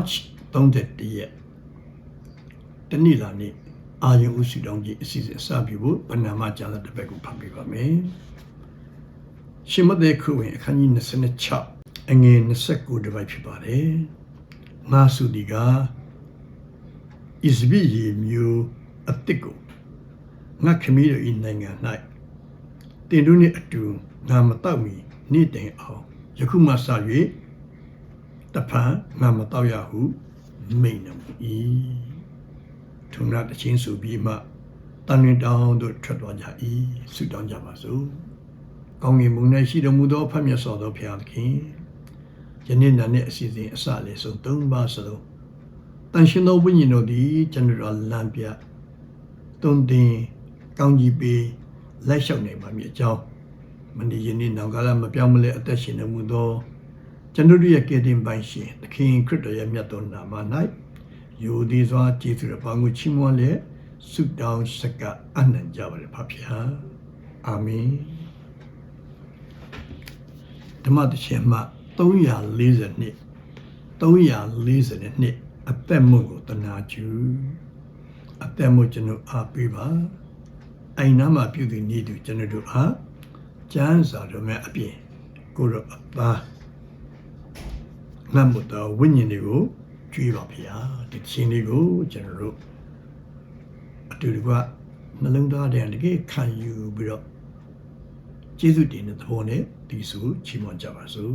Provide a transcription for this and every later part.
March 31ရက်တနင်္လာနေ့အာယုံဥစုတောင်းကြီးအစီအစဉ်အစပြုဖို့ပဏာမကျမ်းစာတစ်ပတ်ကိုဖတ်ပြပါမယ်။ရှင်မသက်ခုဝင်အခန်းကြီး26အငယ်29တစ်ပတ်ဖြစ်ပါတယ်။ငါစုဒီကဣဇဘိယေမျိုးအတစ်ကိုငါခမီးတို့ဤနိုင်ငံ၌တင်တို့နှင့်အတူငါမတော့မီနေ့တိုင်အောင်ယခုမှစ၍ တဖန်ငါမတော့ရဟုမိန်တော်မူ၏ထုံနာတချင်းဆိုပြီးမှတန်ရင်တောင်းတို့ထွက်သွားကြ၏ဆုတောင်းကြပါစို့ကောင်းကင်ဘုံ၌ရှိတော်မူသောဖတ်မြတ်စွာသောဘုရားသခင်ယနေ့နာနဲ့အစီအစဉ်အစလေးဆုံးသုံးပါစလုံးတန်ရှင်သောဝိညာဉ်တော်သည်ကျွန်တော်တို့လမ်းပြတုံတင်ကောင်းကြီးပေးလိုက်လျှောက်နိုင်ပါမည်အကြောင်းမနေ့ယနေ့နောင်ကာလမပြောင်းမလဲအသက်ရှင်နေမှုသော ကျွန်တော်တို့ရဲ့ကယ်တင်ပိုင်ရှင်သခင်ခရစ်တော်ရဲ့မြတ်သောနာမ၌ယိုဒီစွာကျေးဇူးတော်ပေါင်းကိုချီးမွမ်းလျက်ဆုတောင်းစကားအနံ့ကြပါれဖဖျားအာမင်ဓမ္မတခြင်းမှ340နှစ်340နှစ်အသက်မှုကိုတနာကျူအသက်မှုကျွန်တော်အားပေးပါအိမ်နာမှာပြုသူနေသူကျွန်တော်တို့အားကျမ်းစာတော်များအပြင်ကိုရောအပါ ငတ်မှုတော်ဝိညာဉ်တွေကိုကျွေးပါဗျာဒီချင်းလေးကိုကျွန်တော်တို့အတူတကွနှလုံးသားထဲတကယ်ခံယူပြီးတော့ကျေးဇူးတင်တဲ့သဘောနဲ့ဒီဆိုချီးမွမ်းကြပါစို့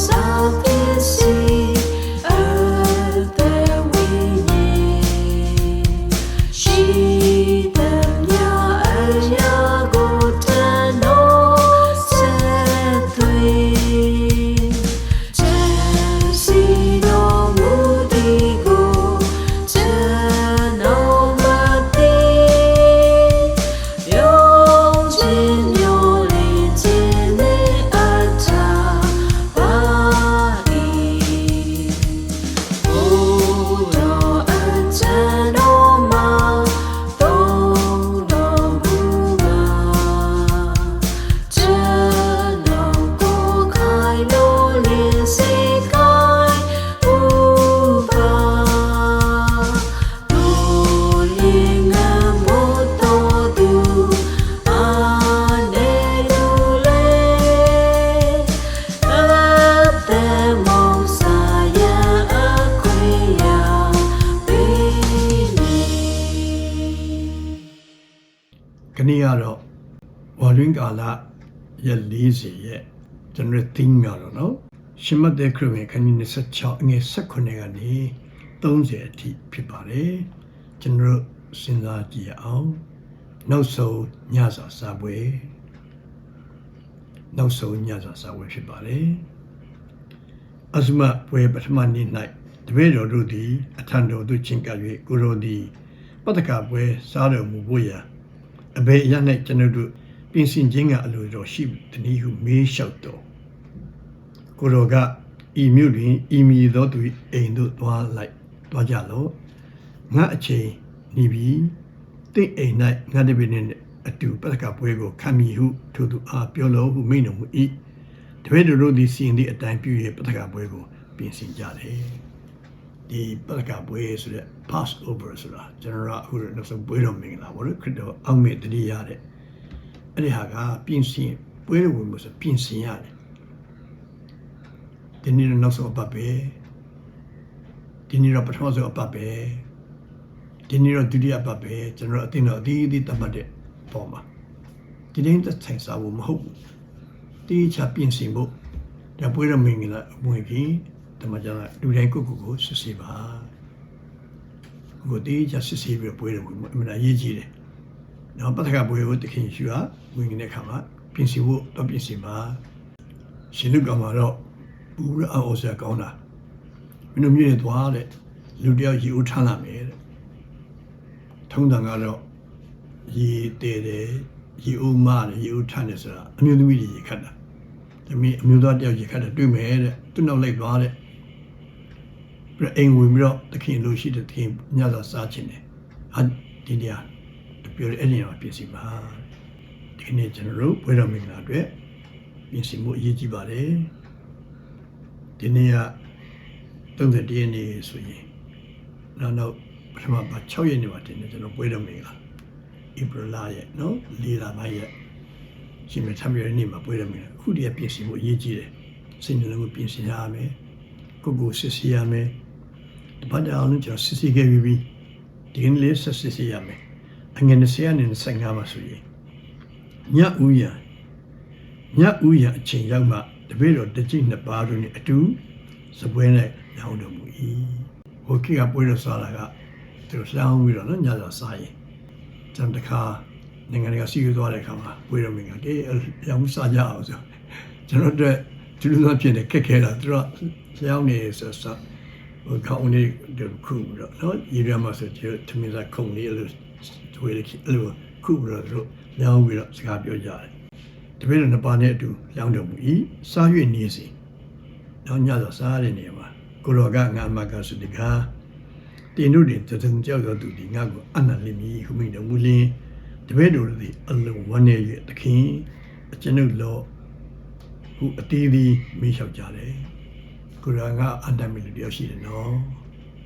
something လရက်40ရက်ကျွန်တော်သိမ်းရတော့နော်ရှင်မတ်တဲ့ခရစ်ဝင်ခန်းကြီး26အငယ်18ကနေ30အထိဖြစ်ပါတယ်ကျွန်တော်စဉ်းစားကြည့်ရအောင်နောက်ဆုံးညစာစာပွဲနောက်ဆုံးညစာစာပွဲဖြစ်ပါတယ်အစမပွဲပထမနေ့၌တပည့်တော်တို့သည်အထံတော်သို့ချဉ်ကပ်၍ကိုရောသည်ပတ္တကပွဲစားတော်မူဖို့ရာအဘယ်အရ၌ကျွန်တော်တို့ ပြင်ဆင်ခြင်းကအလိုတော်ရှိသည်ဟုမေးလျှောက်တော်ကိုတော်ကဤမြို့တွင်ဤမည်သောသူ၏အိမ်သို့သွားလိုက်သွားကြလော့ငါအချိန်နေပြီတင့်အိမ်၌ငါတပည့်နှင့်အအတူပတကပွဲကိုခံမည်ဟုထိုသူအားပြောလို့ဟုမိန့်တော်မူ၏တပည့်တော်တို့သည်စီရင်သည့်အတိုင်းပြု၍ပတကပွဲကိုပြင်ဆင်ကြတယ်ဒီပတကပွဲဆိုတဲ့ pass over ဆိုတာကျွန်တော်တို့အခုနောက်ဆုံးပွဲတော်မင်္ဂလာဘောလို့ခရစ်တော်အောက်မေ့တတိရတဲ့ အဲ့ဒီဟာကပြင်ဆင်ပွဲတော်ဝင်လို့ဆိုပြင်ဆင်ရတယ်ဒီနေ့တော့နောက်ဆုံးအပတ်ပဲဒီနေ့တော့ပထမဆုံးအပတ်ပဲဒီနေ့တော့ဒုတိယအပတ်ပဲကျွန်တော်တို့အသိတော်အသီးအသီးတတ်မှတ်တဲ့ပုံမှာဒီနေ့သက်ဆိုင်စားဖို့မဟုတ်ဘူးတေးချပြင်ဆင်ဖို့ဒါပွဲတော်မင်္ဂလာဝင်ပြီးတမန်ကျန်လူတိုင်းကိုယ့်ကိုယ်ကိုစစ်ဆေးပါကိုယ်တေးချစစ်ဆေးပြီးပွဲတော်ဝင်အမှန်တရားရေးကြည့်တယ် နောက်ပထကပွဲကိုတခင်ယူဟာဝင်နေတဲ့အခါမှာပြင်ဆင်ဖို့တော့ပြင်ဆင်ပါရှင်လူကမှာတော့ဘူးရအောင်ဆရာကောင်းတာမင်းတို့မြေသွားတဲ့လူတယောက်ရေဦးထမ်းလာမယ်တဲ့ထုံးတန်ကတော့ရေတဲတယ်ရေဦးမတယ်ရေဦးထမ်းတယ်ဆိုတာအမျိုးသမီးတွေရေခတ်တာတမီးအမျိုးသားတယောက်ရေခတ်တယ်တွေ့မယ်တဲ့သူ့နောက်လိုက်သွားတဲ့ပြီးတော့အိမ်ဝင်ပြီးတော့တခင်လိုရှိတဲ့တခင်ညစာစားခြင်းတယ်ဟာဒီနေရာ ပြောရအဲ့ဒီနေရာပြင်စီပါဒီနေ့ကျွန်တော်တို့ဘွေတော်မင်္ဂလာအတွက်ပြင်ဆင်မှုအရေးကြီးပါတယ်ဒီနေ့က31ရက်နေ့ဆိုရင်နောက်နောက်ပထမပါ6ရက်နေ့မှာတင်တယ်ကျွန်တော်ဘွေတော်မင်္ဂလာဧပြီလရဲ့နော်၄လပိုင်းရဲ့ရှင်မထမ်းရတဲ့နေ့မှာဘွေတော်မင်္ဂလာအခုတည်းကပြင်ဆင်မှုအရေးကြီးတယ်စိတ်နှလုံးကိုပြင်ဆင်ရမယ်ကိုယ်ကိုစစ်ဆေးရမယ်တပတ်တောင်လုံးကျွန်တော်စစ်ဆေးခဲ့ပြီးပြီဒီကနေ့လေးဆက်စစ်ဆေးရမယ် အငယ်20နဲ့25မှာဆိုရင်ညဥ်ရညဥ်ရအချိန်ရောက်မှတပည့်တော်တကြိတ်နှစ်ပါးတို့နဲ့အတူစပွဲနဲ့ရောင်းတော်မူ၏ဟိုကိကပွဲတော်စားတာကသူတို့လောင်းပြီးတော့နော်ညစာစားရင်တန်တခါနိုင်ငံတကာစီးရွသွားတဲ့အခါမှာပွဲတော်မင်္ဂလာတေးရောင်းစားကြအောင်ဆိုကျွန်တော်တို့ဒီလိုမျိုးဖြစ်နေခက်ခဲတာသူတို့ရောင်းနေဆိုဆိုဟိုကောင်းနေတယ်ခုတော့နော်ရေရမှာဆိုကျတမင်စားခုံလေးလို့ တွေးလိုက်အဲ့လိုခုပြီးတော့သူတို့ရောင်းပြီးတော့စကားပြောကြတယ်တပည့်တော်နှစ်ပါးနဲ့အတူရောင်းတော်မူ၏စား၍နေစီနောက်ညတော့စားရတဲ့နေရာမှာကိုရောကငါမကဆုတကားတင်တို့တင်တည်ကြောက်သောသူဒီငါကိုအနန္တလိမီဟုမိန်တော်မူလင်တပည့်တော်သည်အလုံးဝန်းနေ၍သခင်အကျွန်ုပ်လောဟုအတီးသည်မေးလျှောက်ကြတယ်ကိုရောကအန္တမီလူတယောက်ရှိတယ်နော်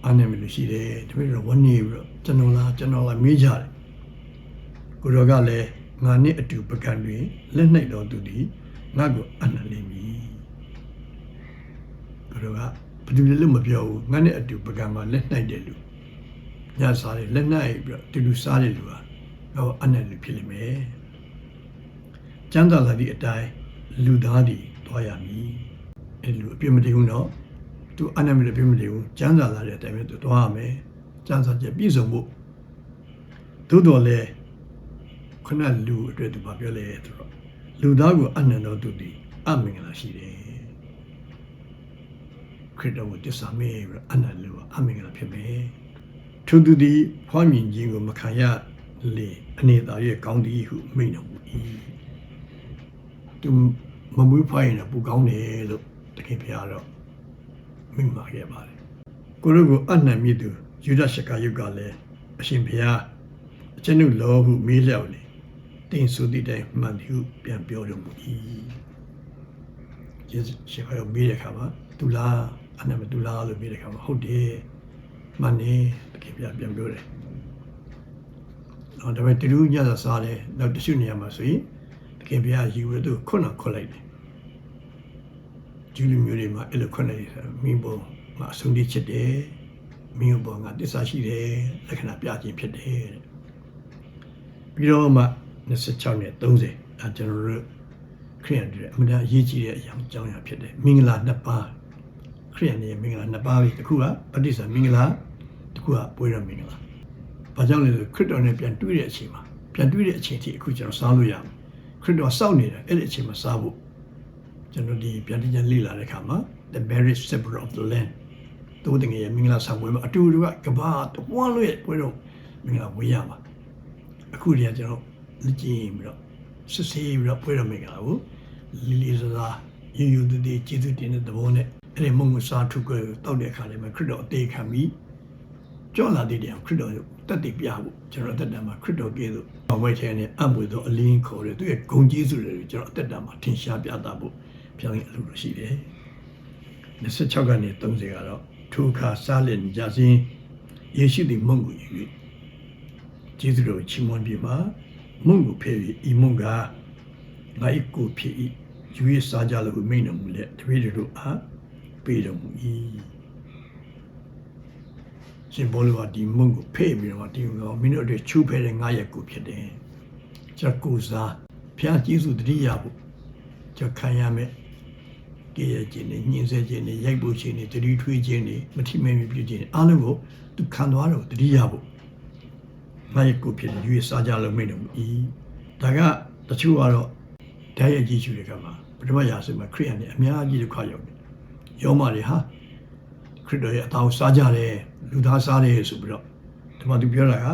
အန္တမီလူရှိတယ်တပည့်တော်ဝန်းနေပြီးတော့ကျွန်တော်လားကျွန်တော်လားမေးကြတယ် ကိုရောကလည်းငါနဲ့အတူပကံတွင်လက်နှိပ်တော်သူသည်ငါကိုအနန္တလိမီကိုရောကဘယ်သူလဲလို့မပြောဘူးငါနဲ့အတူပကံမှာလက်နှိပ်တယ်လူညစားတယ်လက်နှိပ်ပြီးတော့တူတူစားတယ်လူဟာငါ့ကိုအနန္တလူဖြစ်လိမ့်မယ်ကျမ်းသာလာသည့်အတိုင်းလူသားသည်တွားရမည်အဲ့လူအပြစ်မတည်ဘူးနော်သူအနန္တလူအပြစ်မတည်ဘူးကျမ်းသာလာတဲ့အတိုင်းပဲသူတွားရမယ်ကျမ်းစာချက်ပြည့်စုံဖို့သို့တော်လည်း ခုနလူအတွက်သူပြောလဲဆိုတော့လူသားကိုအနန္တတော်သူသည်အမင်္ဂလာရှိတယ်ခရစ်တော်ကိုတစ္ဆာမေးပြီးတော့အနန္တလူကအမင်္ဂလာဖြစ်မယ်ထိုသူသည်ဖွားမြင်ခြင်းကိုမခံရလေအနေသာရဲ့ကောင်းသည်ဟုမိန့်တော်မူ၏သူမမွေးဖွားရင်တော့ပူကောင်းတယ်လို့တခင်ဖျားတော့မိန့်ပါခဲ့ပါတယ်ကိုရုကိုအနန္တမြစ်သူယူဒရှကာယုတ်ကလည်းအရှင်ဖျားအကျွန်ုပ်လောဟုမေးလျောက်လေ တင်ဆိုသည့်တိုင်မှန်သည်ဟုပြန်ပြောတော်မူ၏ယေရှုခရစ်မေးတဲ့အခါမှာသူလားအနန္တမသူလားလို့မေးတဲ့အခါမှာဟုတ်တယ်မှန်တယ်တခင်ဖျားပြန်ပြောတယ်တော့ဒါပေမဲ့တူညသာစားတယ်နောက်တချို့နေရာမှာဆိုရင်တခင်ဘုရားယူရသူခွန်းတော့ခွတ်လိုက်တယ်ကျူးလူမျိုးတွေမှာအဲ့လိုခွတ်လိုက်တယ်ဆိုမင်းဘုံမှာအဆုံးတိချစ်တယ်မင်းဘုံကတစ္ဆာရှိတယ်လက္ခဏာပြခြင်းဖြစ်တယ်တဲ့ပြီးတော့မှ 26နဲ့30အဲကျွန်တော်တို့ခရိယန်တွေအမှန်တရားအရေးကြီးတဲ့အရာအကြောင်းအရာဖြစ်တယ်မင်္ဂလာနှစ်ပါးခရိယန်တွေမင်္ဂလာနှစ်ပါးပြီတစ်ခုကပဋိစ္စမင်္ဂလာတစ်ခုကပွဲရမင်္ဂလာ။ဘာကြောင့်လဲဆိုခရစ်တော်နဲ့ပြန်တွေ့တဲ့အချိန်မှာပြန်တွေ့တဲ့အချိန်ထိအခုကျွန်တော်စားလို့ရမယ်။ခရစ်တော်စောင့်နေတာအဲ့ဒီအချိန်မှာစားဖို့ကျွန်တော်ဒီပြန်တင်ပြန်လေ့လာတဲ့အခါမှာ the marriage supper of the land တို့တင်ရဲ့မင်္ဂလာဆောင်ပွဲမှာအတူတူကကဘာတဝန်းလို့ရဲ့ပွဲတော်မင်္ဂလာဝေးရမှာအခုတည်းကကျွန်တော် လက်ကျင်းပြီးတော့စစ်ဆေးပြီးတော့ပွဲတော်မင်္ဂလာကိုလီလီစာစာယူယူတည်တည်ကျေးဇူးတင်တဲ့သဘောနဲ့အဲ့ဒီမုံမစားထုကိုတောက်တဲ့အခါလေးမှာခရစ်တော်အသေးခံပြီးကြောက်လာတဲ့တရားခရစ်တော်တက်တည်ပြဖို့ကျွန်တော်အသက်တာမှာခရစ်တော်ကဲသို့အဝဲချဲနဲ့အံ့ဖွယ်သောအလင်းခေါ်တဲ့သူရဲ့ဂုံကြီးစုတွေကိုကျွန်တော်အသက်တာမှာထင်ရှားပြသဖို့ပြောင်းရင်အလိုလိုရှိတယ်26ကနေ30ကတော့ထိုအခါစားလင်ကြစဉ်ယေရှုသည်မုန်ကိုယူ၍ကျေးဇူးတော်ချီးမွမ်းပြီးမှ မုန်ကိုဖဲ့၍ဤမုန်ကငါ၏ကိုဖြစ်၏ယူရစားကြလို့မိန်တော်မူလက်တပည့်တို့အားပေးတော်မူ၏ရှင်ဘောလောကဒီမုန်ကိုဖဲ့ပြီးတော့ဒီကောင်မင်းတို့အတွက်ချူဖဲတဲ့ငါရဲ့ကိုဖြစ်တယ်ကျွန်ကိုစားဖျားကျေးဇူးတတိယဖို့ကျွန်ခံရမယ်ကြည်ရခြင်းနဲ့ညှင်းဆဲခြင်းနဲ့ရိုက်ပုတ်ခြင်းနဲ့တတိထွေးခြင်းနဲ့မထိမဲမပြုခြင်းအားလုံးကိုသူခံသွားတော့တတိယဖို့ ငါရဲ့ကိုဖြစ်တယ်ယူရစားကြလို့မိန်တော်မူ၏ဒါကတချို့ကတော့ဓာတ်ရိုက်ကြည့်ရှုတဲ့ကမှာပထမရာစုမှာခရိယန်နဲ့အများကြီးတစ်ခါရောက်တယ်ယောမတွေဟာခရစ်တော်ရဲ့အသားကိုစားကြတယ်လူသားစားတယ်ဆိုပြီးတော့ဒီမှာသူပြောတာက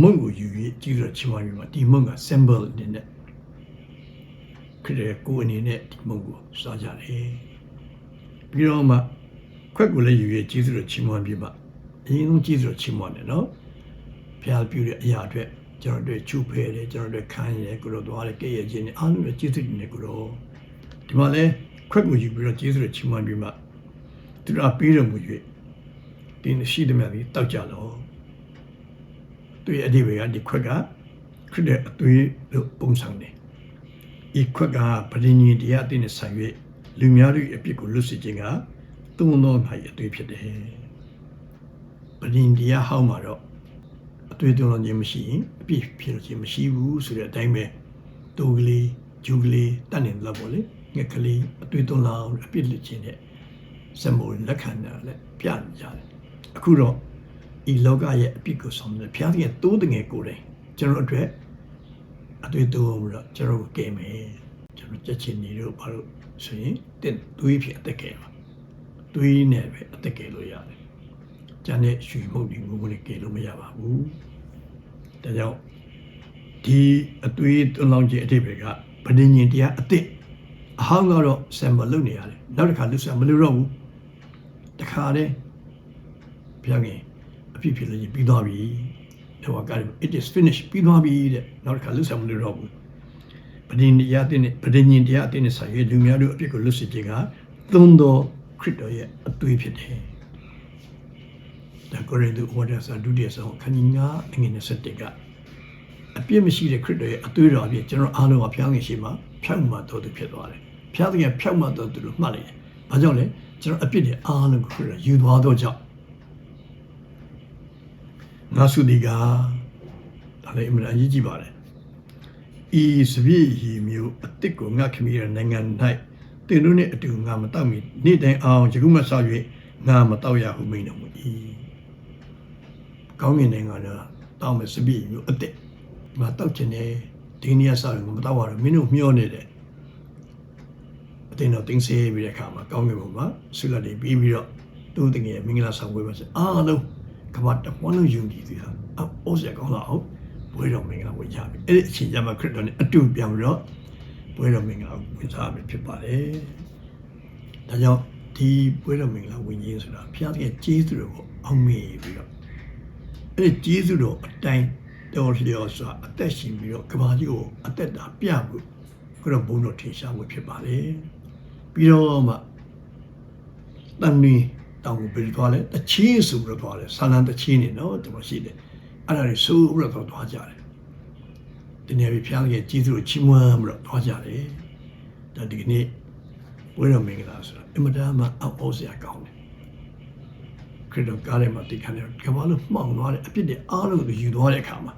မုံကိုယူပြီးကြည့်ရချီးမွမ်းပြီးမှဒီမုံက symbol အနေနဲ့ခရစ်တော်ရဲ့ကိုယ်အနေနဲ့ဒီမုံကိုစားကြတယ်ပြီးတော့မှခွက်ကိုလည်းယူပြီးကြည့်ရချီးမွမ်းပြီးမှအရင်ဆုံးကြည့်ရချီးမွမ်းတယ်နော် ဖျားပြူတဲ့အရာအတွက်ကျွန်တော်တို့ချူဖဲတယ်ကျွန်တော်တို့ခံရတယ်ကိုတော့သွားတယ်ကဲ့ရဲ့ခြင်းနဲ့အားလုံးရဲ့ကျေးဇူးတင်တယ်ကိုတော့ဒီမှာလဲခွက်ကိုယူပြီးတော့ကျေးဇူးတော်ချီးမွမ်းပြီးမှသူတို့အပေးတော်မူ၍ဒီရှိသည်မြတ်ပြီးတောက်ကြလောသူရဲ့အဒီဘေကဒီခွက်ကခရစ်တဲ့အသွေးလို့ပုံစံတယ်ဤခွက်ကပရိညင်တရားအသိနဲ့ဆိုင်၍လူများတို့အပြစ်ကိုလွတ်စေခြင်းကသုံးသော၌အသွေးဖြစ်တယ်ပရိညင်တရားဟောင်းမှာတော့ အသွေးသွင်းခြင်းမရှိရင်အပြစ်ဖြစ်လို့ခြင်းမရှိဘူးဆိုတဲ့အတိုင်းပဲတူကလေးဂျူကလေးတတ်နေလို့ပေါ့လေငက်ကလေးအသွေးသွင်းလာအောင်အပြစ်လွတ်ခြင်းနဲ့စမိုးလက်ခံတာလည်းပြနေကြတယ်အခုတော့ဤလောကရဲ့အပြစ်ကိုဆောင်တယ်ဘုရားသခင်တိုးတငယ်ကိုယ်တိုင်ကျွန်တော်အတွက်အသွေးသွင်းလို့ကျွန်တော်ကိုကဲမယ်ကျွန်တော်ချက်ချင်းနေလို့ဘာလို့ဆိုရင်တဲ့သွေးဖြစ်အသက်ကဲပါသွေးနဲ့ပဲအသက်ကဲလို့ရတယ်ကျန်တဲ့ရွှေမုတ်ဒီငုံနဲ့ကဲလို့မရပါဘူး ဒါကြောင့်ဒီအသွေးသွင်းလောင်းခြင်းအတိတ်တွေကဗဒင်းရင်တရားအသစ်အဟောင်းကတော့ဆမ်ဘယ်လုပ်နေရတယ်နောက်တစ်ခါလူဆမ်မလုပ်တော့ဘူးတခါတည်းဘုရားခင်အဖြစ်ဖြစ်လို့ပြီးသွားပြီတော့က it is finished ပြီးသွားပြီတဲ့နောက်တစ်ခါလူဆမ်မလုပ်တော့ဘူးပဒင်းတရားတဲ့ပဒင်းရင်တရားတဲ့ဆိုင်ရလူများတို့အဖြစ်ကိုလွတ်စေခြင်းကသုံးတော်ခရစ်တော်ရဲ့အသွေးဖြစ်တယ် ဒါကိုရိန္သုဩဝါဒစာဒုတိယဆောင်ခန်းကြီး9အငယ်27ကအပြစ်မရှိတဲ့ခရစ်တော်ရဲ့အသွေးတော်အဖြစ်ကျွန်တော်အားလုံးကဖျောင်းငင်ရှိမှဖြောက်မှတော်သူဖြစ်သွားတယ်ဖျားသခင်ဖြောက်မှတော်သူလို့မှတ်လိုက်တယ်ဘာကြောင့်လဲကျွန်တော်အပြစ်တွေအားလုံးကိုခရစ်တော်ယူသွားတော့ကြောင့်ငါစုဒီကဒါလည်းအမှန်အရေးကြီးပါတယ်ဤစပြည့်ရီမျိုးအစ်စ်ကိုငါခမီးတဲ့နိုင်ငံ၌တင်တို့နဲ့အတူငါမတောက်မီနေ့တိုင်းအောင်ယခုမှဆောက်၍ငါမတောက်ရဟုမိန်တော်မူ၏ ကောင်းကင်နိုင်ငံကတောက်မယ်စပြည့်မျိုးအစ်စ်ငါတောက်ခြင်းနဲ့ဒီနေ့ဆောက်ရင်ငါမတောက်ရတော့မင်းတို့မျောနေတယ်အတင်းတော့တင်းစေးပြီးတဲ့အခါမှာကောင်းကင်ဘုံမှာဆုလက်တွေပြီးပြီးတော့သူ့တကယ်မင်္ဂလာဆောင်ပွဲမှာဆိုအားလုံးကမ္ဘာတဝန်းလုံးယုံကြည်သူဟာအော်စရကောင်းလာအောင်ဘွေတော်မင်္ဂလာဝင်ကြပြီအဲ့ဒီအချိန်ကျမှခရစ်တော်နဲ့အတူပြန်ပြီးတော့ဘွေတော်မင်္ဂလာဝင်စားပြီဖြစ်ပါတယ်ဒါကြောင့်ဒီဘွေတော်မင်္ဂလာဝင်ခြင်းဆိုတာဘုရားသခင်ကျေးဇူးတော်ကိုအောင်မေ့ပြီးတော့ အဲ့ဒီကျေးဇူးတော်အတိုင်းတော်လျော်စွာအသက်ရှင်ပြီးတော့ကမ္ဘာကြီးကိုအသက်တာပြဖို့ခရစ်တော်ဘုန်းတော်ထင်ရှားဖို့ဖြစ်ပါတယ်ပြီးတော့မှတန်နေတောင်ကိုပြီးသွားလဲတချင်းဆိုပြီးတော့သွားလဲဆာလံတချင်းနေနော်ကျွန်တော်ရှိတယ်အဲ့ဒါတွေဆိုးပြီးတော့သွားကြတယ်ဒီနေ့ပြဖျားရဲ့ကြီးစုကိုချီးမွမ်းပြီးတော့သွားကြတယ်ဒါဒီကနေ့ဝိရမင်္ဂလာဆိုတာအမတန်မှအောက်အောစရာကောင်းတယ် ခရစ်တော်ကားထဲမှာတိခါနေကဘာလို့မှောင်သွားတယ်အပြစ်တွေအားလုံးကိုယူသွားတဲ့အခါမှာ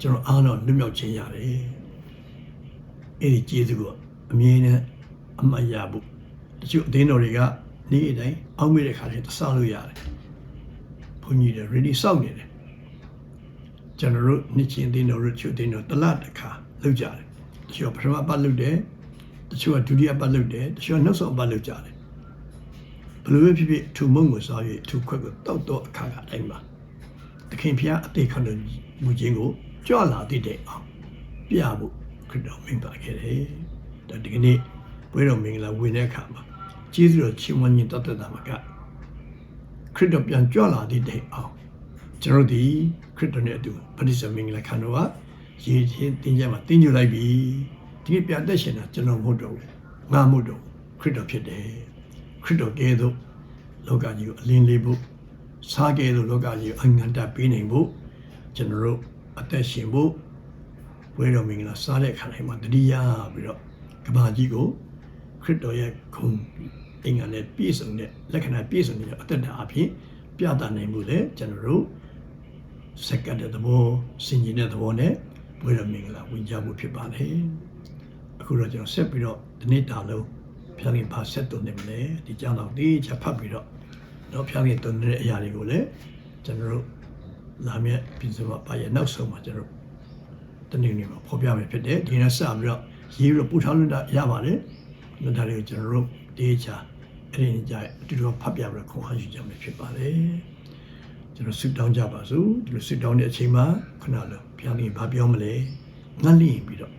ကျွန်တော်အားလုံးလွတ်မြောက်ခြင်းရတယ်အဲ့ဒီကျေးဇူးကအမြဲတမ်းအမှတ်ရဖို့တချို့အသင်းတော်တွေကနေ့တိုင်းအောက်မေ့တဲ့ခါတွေတဆလို့ရတယ်ဘုန်းကြီးတွေ ready စောင့်နေတယ်ကျွန်တော်တို့နှစ်ချင်းအသင်းတော်တို့ချို့အသင်းတော်တစ်လတစ်ခါလုပ်ကြတယ်တချို့ပထမပတ်လုပ်တယ်တချို့ကဒုတိယပတ်လုပ်တယ်တချို့ကနောက်ဆုံးပတ်လုပ်ကြတယ် ဘယ်လိုပဲဖြစ်ဖြစ်ထူမုံကိုစား၍ထူခွက်ကိုတောက်တော့အခါကအတိုင်းပါတခင်ဖျားအသေးခံလို့မူခြင်းကိုကြွလာတည်တဲ့အောင်ပြဖို့ခရစ်တော်မိန့်ပါခဲ့တယ်ဒါဒီကနေ့ဘွေတော်မင်္ဂလာဝင်တဲ့အခါမှာကျေးဇူးတော်ချီးမွမ်းခြင်းတတ်တတ်တာမှာကခရစ်တော်ပြန်ကြွလာတည်တဲ့အောင်ကျွန်တော်ဒီခရစ်တော်နဲ့အတူဗတ္တိဇမင်္ဂလာခံတော်ကရည်ချင်းတင်ကြမှာတင်ညွလိုက်ပြီဒီနေ့ပြန်သက်ရှင်တာကျွန်တော်မဟုတ်တော့ဘူးငါမဟုတ်တော့ဘူးခရစ်တော်ဖြစ်တယ်ခ ရစ်တော်ကဲသို့လောကကြီးကိုအလင်းလေးဖို့စားကဲသို့လောကကြီးကိုအငန္တပေးနိုင်ဖို့ကျွန်တော်တို့အသက်ရှင်ဖို့ဝဲတော်မင်္ဂလာစားတဲ့ခါတိုင်းမှာတတိယပြီးတော့ကဘာကြီးကိုခရစ်တော်ရဲ့ဂုဏ်အင်္ဂါနဲ့ပြည့်စုံတဲ့လက္ခဏာပြည့်စုံတဲ့အသက်တာအဖြစ်ပြသနိုင်မှုလေကျွန်တော်တို့စက္ကန့်တဲ့သဘောစင်ကြီးတဲ့သဘောနဲ့ဘွေတော်မင်္ဂလာဝင်ကြမှုဖြစ်ပါလေအခုတော့ကျွန်တော်ဆက်ပြီးတော့ဒီနေ့တာလုံး ဖျားခင်ဘာဆက်တုံနေမလဲဒီကြောင်းတော့ဒီချက်ဖတ်ပြီးတော့တော့ဖျားခင်တုံနေတဲ့အရာတွေကိုလည်းကျွန်တော်တို့လာမြဲပြင်စမပါရဲ့နောက်ဆုံးမှာကျွန်တော်တနေ့နေ့မှာဖော်ပြမယ်ဖြစ်တယ်ဒီနေ့စပြီးတော့ရေးပြီးတော့ပူထားလို့ရပါတယ်ဒါတွေကိုကျွန်တော်တို့ဒီချာအဲ့ဒီကြအတူတူဖတ်ပြပြီးတော့ခွန်အားယူကြမယ်ဖြစ်ပါတယ်ကျွန်တော်ဆွတောင်းကြပါစို့ဒီလိုဆွတောင်းတဲ့အချိန်မှာခဏလုံးဘုရားကြီးဘာပြောမလဲငတ်လင့်ပြီးတော့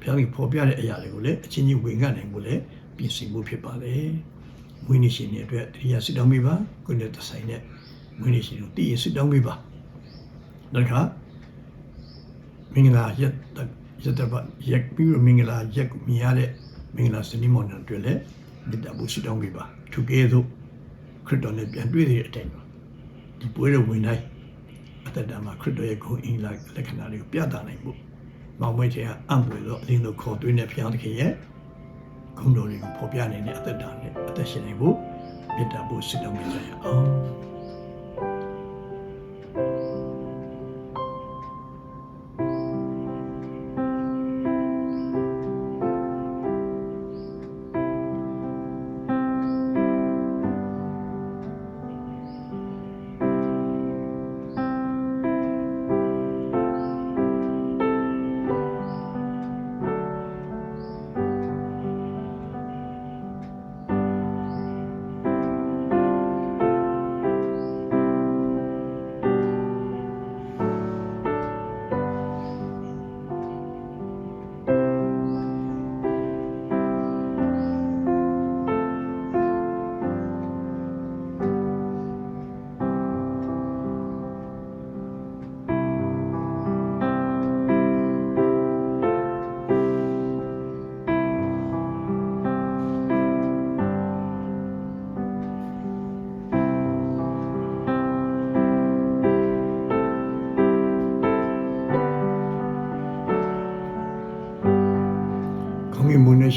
ဘုရားကြီးပေါ်ပြတဲ့အရာတွေကိုလည်းအချင်းချင်းဝင်ငတ်နိုင်ဖို့လည်း ပြင်ဆင်မှုဖြစ်ပါလေဝိနည်းရှင်တွေအတွက်တရားဆွတောင်းပေးပါကိုယ်နဲ့သက်ဆိုင်တဲ့ဝိနည်းရှင်တို့တည်ရဆွတောင်းပေးပါနောက်တစ်ခါမင်္ဂလာရက်ရက်တပတ်ရက်ပြီးတော့မင်္ဂလာရက်ကိုမြင်ရတဲ့မင်္ဂလာစနီမောင်နှံတွေလည်းမေတ္တာပို့ဆွတောင်းပေးပါသူကဲသို့ခရစ်တော်နဲ့ပြန်တွေ့တဲ့အတိုင်းပါဒီပွဲတော်ဝင်တိုင်းအသက်တာမှာခရစ်တော်ရဲ့ဂုဏ်အင်လိုက်လက္ခဏာတွေကိုပြသနိုင်ဖို့မောင်မွေးခြင်းအံ့ဖွယ်သောအလင်းတို့ခေါ်သွင်းတဲ့ဘုရားသခင်ရဲ့ ဂုဏ်တော်တွေကိုဖော်ပြနေတဲ့အသက်တာနဲ့အသက်ရှင်နိုင်ဖို့မေတ္တာပို့ဆုတောင်းကြရအောင်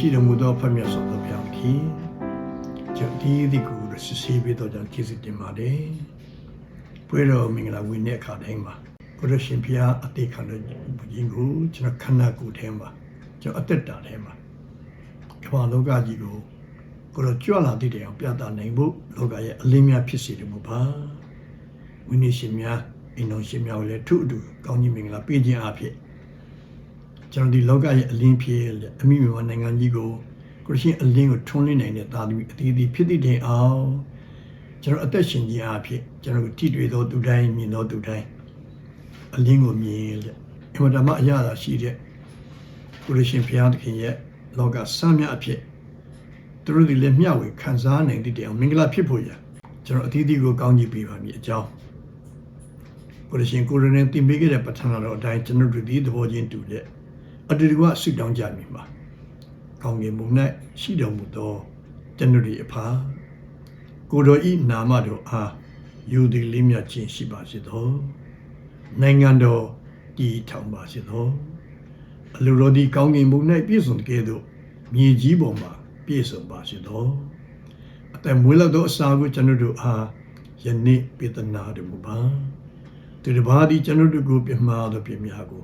ရှိတော်မူသောဖတ်မြတ်စွာသောဘုရားသခင်ကျွန်ဒီဒီကိုရစီစီပြီးတော့ကြောင့်ကျေးဇူးတင်ပါတယ်ပွဲတော်မင်္ဂလာဝင်တဲ့အခါတိုင်းမှာကိုရရှင်ဘုရားအသေးခံတဲ့ဘုရင်ကိုကျွန်တော်ခန္ဓာကိုယ်ထဲမှာကျွန်တော်အသက်တာထဲမှာကမ္ဘာလောကကြီးကိုကိုရကြွလာတဲ့အောင်ပြသနိုင်ဖို့လောကရဲ့အလင်းများဖြစ်စေတယ်မူပါဝိနည်းရှင်များအိမ်တော်ရှင်များကိုလည်းထုအတူကောင်းကြီးမင်္ဂလာပေးခြင်းအဖြစ် ကျွန်တော်ဒီလောကရဲ့အလင်းဖြစ်အမိမြန်မာနိုင်ငံကြီးကိုခရစ်ယာန်အလင်းကိုထွန်းလင်းနိုင်တဲ့သာသမီအသီးသီးဖြစ်တည်တဲ့အောင်ကျွန်တော်အသက်ရှင်ခြင်းအဖြစ်ကျွန်တော်ထိတွေ့သောသူတိုင်းမြင်သောသူတိုင်းအလင်းကိုမြင်တဲ့အမှန်တမ်းအရသာရှိတဲ့ခရစ်ယာန်ဘုရားသခင်ရဲ့လောကစမ်းမြအဖြစ်သူတို့ဒီလည်းမျှဝေခံစားနိုင်တဲ့အောင်မင်္ဂလာဖြစ်ဖို့ရကျွန်တော်အသီးသီးကိုကောင်းချီးပေးပါမည်အကြောင်းကိုရရှင်ကိုရနေတင်ပေးခဲ့တဲ့ပဋ္ဌာန်းတော်အတိုင်းကျွန်တော်တို့ဒီသဘောချင်းတူတဲ့ အတူတူကဆွတောင်းကြမိမှာကောင်းကင်ဘုံ၌ရှိတော်မူသောကျွန်တော်ဒီအဖာကိုတော်ဤနာမတော်အားယူသည်လေးမြတ်ခြင်းရှိပါစေသောနိုင်ငံတော်တည်ထောင်ပါစေသောအလိုတော်ဒီကောင်းကင်ဘုံ၌ပြည့်စုံတဲ့ကဲ့သို့မြေကြီးပေါ်မှာပြည့်စုံပါစေသောအသက်မွေးလောက်သောအစာကိုကျွန်တော်တို့အားယနေ့ပြေသနာတော်မူပါသူတစ်ပါးဒီကျွန်တော်တို့ကိုပြမှားသောပြများကို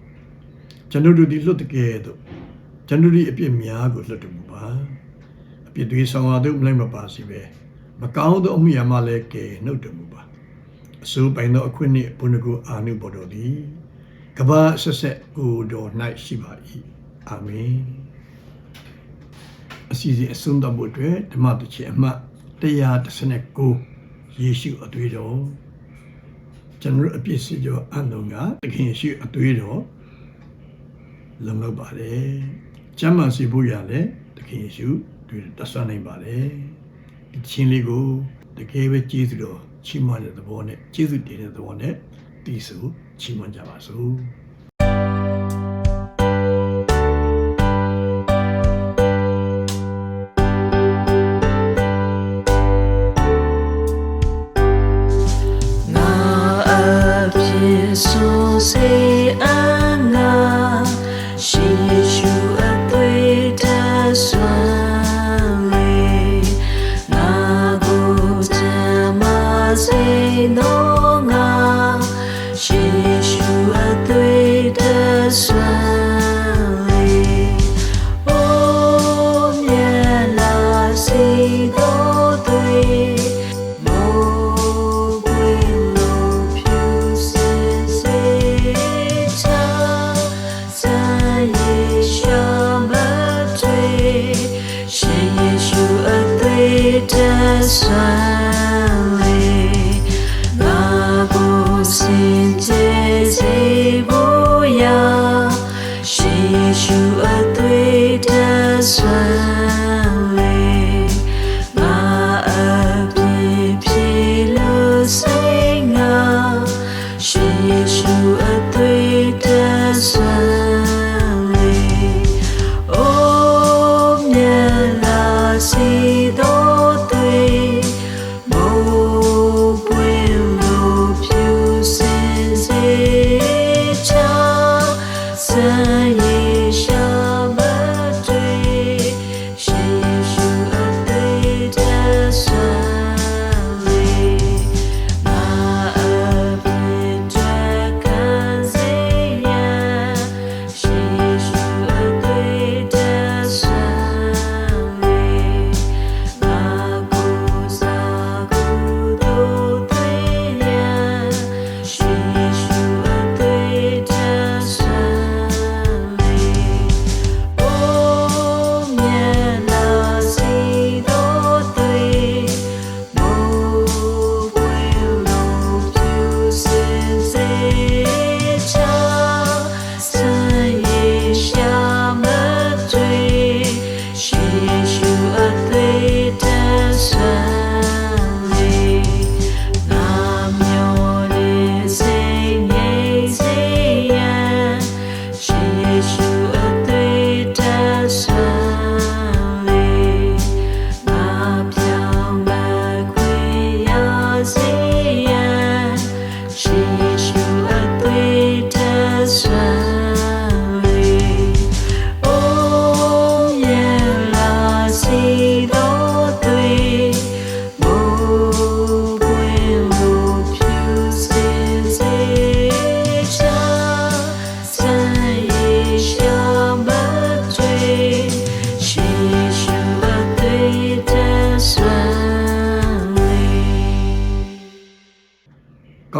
ကျွန်တော်တို့ဒီလွတ်တကယ်တော့ကျွန်တော်ဒီအပြစ်များကိုလွတ်တယ်မူပါအပြစ်တွေဆောင်ရတော့မလိုက်မပါစီပဲမကောင်းသောအမှုရမှလည်းကဲနှုတ်တယ်မူပါအစိုးပိုင်သောအခွင့်နှင့်ဘုန်းကိုအာနုဘော်တော်သည်ကဘာဆက်ဆက်ကိုတော်၌ရှိပါ၏အာမင်အစီအစဉ်အဆုံးသတ်ဖို့အတွက်ဓမ္မတချေအမှတ်139ယေရှုအသွေးတော်ကျွန်တော်အပြစ်စီကြောအလုံးကသခင်ယေရှုအသွေးတော် လုံလောက်ပါတယ်။ကျမ်းမာစီဖို့ရလဲတခင်ယေရှုတွေ့တတ်ဆွနိုင်ပါတယ်။ဒီချင်းလေးကိုတကယ်ပဲကျေးဇူးတော်ချီးမွမ်းတဲ့သဘောနဲ့ကျေးဇူးတင်တဲ့သဘောနဲ့တီးဆိုချီးမွမ်းကြပါစို့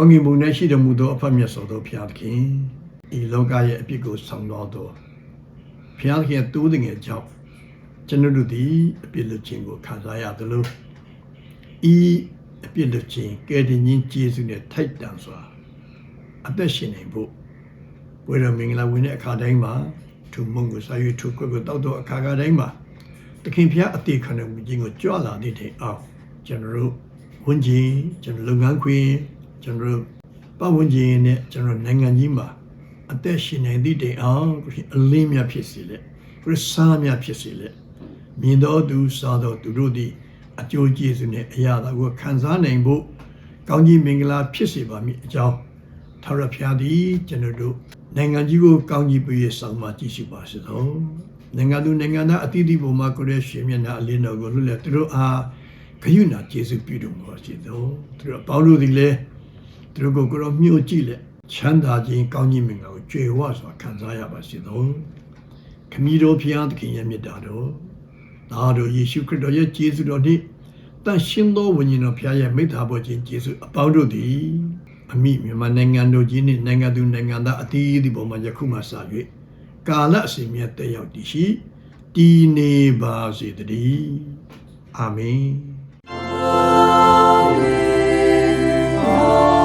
ကောင်းကင်ဘုံ၌ရှိတော်မူသောအဖတ်မြတ်စွာသောဘုရားသခင်ဤလောကရဲ့အပြစ်ကိုဆောင်တော်သောဘုရားသခင်ရဲ့တိုးတဲ့ငယ်ကြောင့်ကျွန်တော်တို့သည်အပြစ်လွတ်ခြင်းကိုခံစားရသလိုဤအပြစ်လွတ်ခြင်းကယ်တင်ခြင်းကျေးဇူးနဲ့ထိုက်တန်စွာအသက်ရှင်နေဖို့ဝေရမင်္ဂလာဝင်တဲ့အခါတိုင်းမှာသူမုံကိုစာရွေးထုတ်ခွက်ကိုတောက်တော့အခါခါတိုင်းမှာသခင်ဘုရားအသေးခံတော်မူခြင်းကိုကြွလာတဲ့တိုင်အောင်ကျွန်တော်တို့ဝန်ကြီးကျွန်တော်လုပ်ငန်းခွင် ကျွန်တော်တို့ပတ်ဝန်းကျင်နဲ့ကျွန်တော်နိုင်ငံကြီးမှာအသက်ရှင်နေသည့်တိုင်အောင်ကိုရှင်အလင်းမြတ်ဖြစ်စေလက်ကိုရှင်စားမြတ်ဖြစ်စေလက်မြင်တော်သူစားတော်သူတို့သည်အကျိုးကျေးဇူးနဲ့အရာတော်ကိုခံစားနိုင်ဖို့ကောင်းကြီးမင်္ဂလာဖြစ်စေပါမည်အကြောင်းထာဝရဘုရားသည်ကျွန်တော်တို့နိုင်ငံကြီးကိုကောင်းကြီးပေးရဆောင်မကြည့်ရှုပါစေသောနိုင်ငံသူနိုင်ငံသားအသီးသီးပေါ်မှာကိုရရှင်မျက်နှာအလင်းတော်ကိုလွတ်လပ်သူတို့အားဂရုဏာကျေးဇူးပြုတော်မူပါစေသောသူတို့ပေါင်းလို့သည်လည်း သူတို့ကိုကိုယ်တော်မြို့ကြည့်လက်ချမ်းသာခြင်းကောင်းခြင်းမင်္ဂလာကိုကြွယ်ဝစွာခံစားရပါစေသောခမည်းတော်ဖျားသခင်ရဲ့မြတ်တာတော်သားတော်ယေရှုခရစ်တော်ရဲ့ကျေးဇူးတော်နှင့်တန်ရှင်သောဝိညာဉ်တော်ဖျားရဲ့မိသားပေါ်ခြင်းကျေးဇူးအပေါင်းတို့သည်အမိမြန်မာနိုင်ငံတို့ကြီးနှင့်နိုင်ငံသူနိုင်ငံသားအသီးသီးပေါ်မှာယခုမှစ၍ကာလအစဉ်မြတ်တက်ရောက်တည်ရှိတည်နေပါစေတည်းအာမင် Amen.